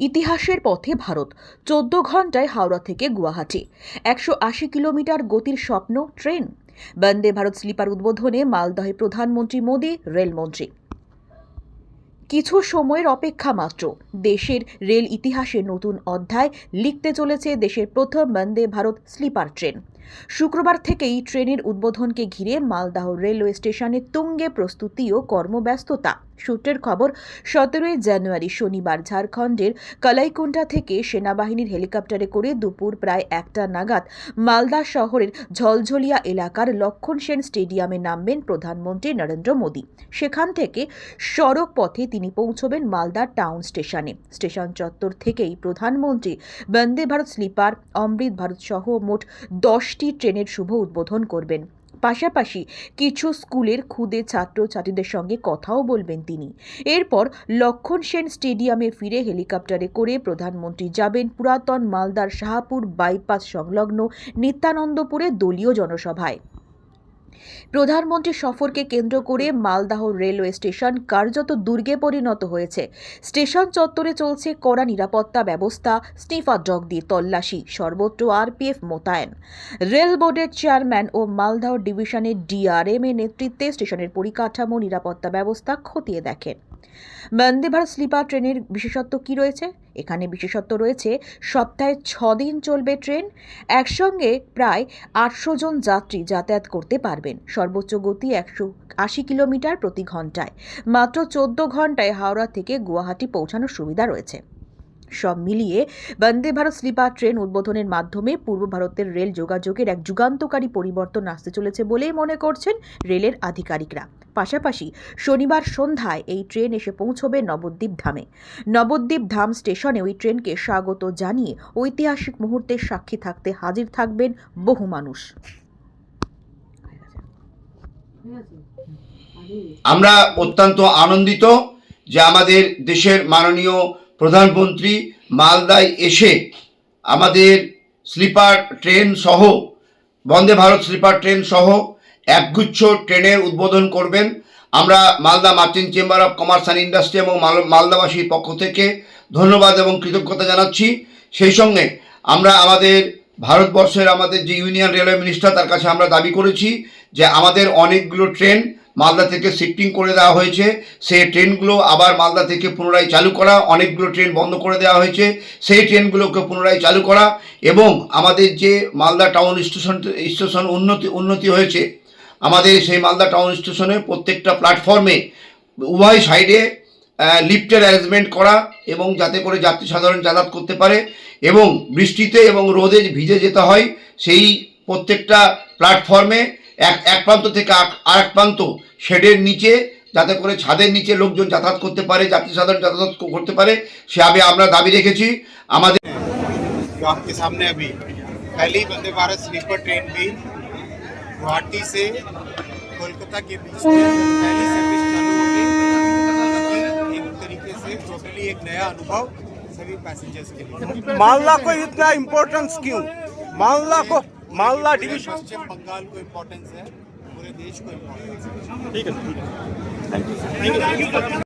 ইতিহাসের পথে ভারত, চোদ্দ ঘন্টায় হাওড়া থেকে গুয়াহাটি, একশো আশি কিলোমিটার গতির স্বপ্ন, ট্রেন। বন্দে ভারত স্লিপার উদ্বোধনে মালদহে প্রধানমন্ত্রী মোদী, রেলমন্ত্রী। কিছু সময়ের অপেক্ষা মাত্র, দেশের রেল ইতিহাসে নতুন অধ্যায় লিখতে চলেছে দেশের প্রথম বন্দে ভারত স্লিপার ট্রেন। শুক্রবার থেকেই ট্রেনের উদ্বোধনকে ঘিরে মালদাহ রেলওয়ে স্টেশনে তুঙ্গে প্রস্তুতি ও কর্মব্যস্ততা। সূত্রের খবর, সতেরোই জানুয়ারি শনিবার ঝাড়খণ্ডের কালাইকুন্টা থেকে সেনাবাহিনীর হেলিকপ্টারে করে দুপুর প্রায় একটা নাগাদ মালদা শহরের ঝলঝলিয়া এলাকার লক্ষণ সেন স্টেডিয়ামে নামবেন প্রধানমন্ত্রী নরেন্দ্র মোদী। সেখান থেকে সড়ক পথে তিনি পৌঁছবেন মালদা টাউন স্টেশনে। স্টেশন চত্বর থেকেই প্রধানমন্ত্রী বন্দে ভারত স্লিপার, অমৃত ভারত সহ মোট দশটি ট্রেনের শুভ উদ্বোধন করবেন। পাশাপাশি কিছু স্কুলের খুদে ছাত্রছাত্রীদের সঙ্গে কথাও বলবেন তিনি। এরপর লক্ষণ সেন স্টেডিয়ামে ফিরে হেলিকপ্টারে করে প্রধানমন্ত্রী যাবেন পুরাতন মালদার শাহপুর বাইপাস সংলগ্ন নিত্যানন্দপুরে দলীয় জনসভায়। প্রধানমন্ত্রী সফরকে কেন্দ্র করে মালদাহ রেলওয়ে স্টেশন কার্যত দুর্গে পরিণত হয়েছে। স্টেশন চত্বরে চলছে কড়া নিরাপত্তা ব্যবস্থা স্নিফার ডগ দিয়ে তল্লাশি, সর্বত্র আরপিএফ মোতায়েন। রেল বোর্ডের চেয়ারম্যান ও মালদাহ ডিভিশনের ডিআরএম এর নেতৃত্বে স্টেশনের পরিকাঠামো নিরাপত্তা ব্যবস্থা খতিয়ে দেখেন। বন্দে ভারত স্লিপার ট্রেনের বিশেষত্ব কি রয়েছে? এখানে বিশেষত্ব রয়েছে, সপ্তাহে ছ দিন চলবে ট্রেন, একসঙ্গে প্রায় আটশো জন যাত্রী যাতায়াত করতে পারবেন। সর্বোচ্চ গতি একশো আশি কিলোমিটার প্রতি ঘন্টায়। মাত্র চোদ্দ ঘন্টায় হাওড়া থেকে গুয়াহাটি পৌঁছানোর সুবিধা রয়েছে। সব মিলিয়ে বন্দে ভারত স্লিপার ট্রেন উদ্বোধনের মাধ্যমে পূর্ব ভারতের রেল যোগাযোগের এক যুগান্তকারী পরিবর্তন আসতে চলেছে বলেই মনে করছেন রেলের আধিকারিকরা। পাশাপাশি শনিবার সন্ধ্যায় এই ট্রেন এসে পৌঁছবে নবদ্বীপ ধামে। নবদ্বীপ ধাম স্টেশনে ওই ট্রেনকে স্বাগত জানিয়ে ঐতিহাসিক মুহূর্তের সাক্ষী থাকতে হাজির থাকবেন বহু মানুষ। আমরা অত্যন্ত আনন্দিত যে আমাদের দেশের মাননীয় প্রধানমন্ত্রী মালদায় এসে আমাদের স্লিপার ট্রেন সহ, বন্দে ভারত স্লিপার ট্রেন সহ একগুচ্ছ ট্রেনের উদ্বোধন করবেন। আমরা Malda merchant chamber of commerce and industry এবং মাল- মালদাবাসীর পক্ষ থেকে ধন্যবাদ এবং কৃতজ্ঞতা জানাচ্ছি। সেই সঙ্গে আমরা আমাদের ভারতবর্ষের আমাদের যে ইউনিয়ন রেলওয়ে মিনিস্টার, তার কাছে আমরা দাবি করেছি যে আমাদের অনেকগুলো ট্রেন মালদা থেকে শিফটিং করে দেওয়া হয়েছে। সেই ট্রেনগুলো আবার মালদা থেকে পুনরায় চালু করা, অনেকগুলো ট্রেন বন্ধ করে দেওয়া হয়েছে। সেই ট্রেনগুলোকে পুনরায় চালু করা এবং আমাদের যে মালদা টাউন স্টেশন স্টেশন উন্নতি উন্নতি হয়েছে, আমাদের সেই মালদা টাউন স্টেশনে প্রত্যেকটা প্ল্যাটফর্মে উভয় সাইডে লিফটের অ্যারেঞ্জমেন্ট করা এবং যাতে করে যাত্রী সাধারণ যাতায়াত করতে পারে এবং বৃষ্টিতে এবং রোদে ভিজে যেতে হয়, সেই প্রত্যেকটা প্ল্যাটফর্মে এক এক প্রান্ত থেকে আক- আর এক প্রান্ত শেডের নিচে যাতে করে ছাদের নিচে লোকজন যাতায়াত করতে পারে যাত্রী সাধারণ যাতায়াত ক- করতে পারে সে আমি আমরা দাবি রেখেছি আমাদের जो आपके सामने अभी पहली वंदे भारत स्लीपर ट्रेन भी गुवाहाटी से कोलकाता के बीच में पहली सर्विस चालू होगी एक तरीके से टोटली एक नया अनुभव सभी पैसेंजर्स के लिए मालदा को इतना इम्पोर्टेंस क्यों मालदा को मालदा डिवीज़न पश्चिम बंगाल को इम्पोर्टेंस है पूरे देश को इम्पोर्टेंस है।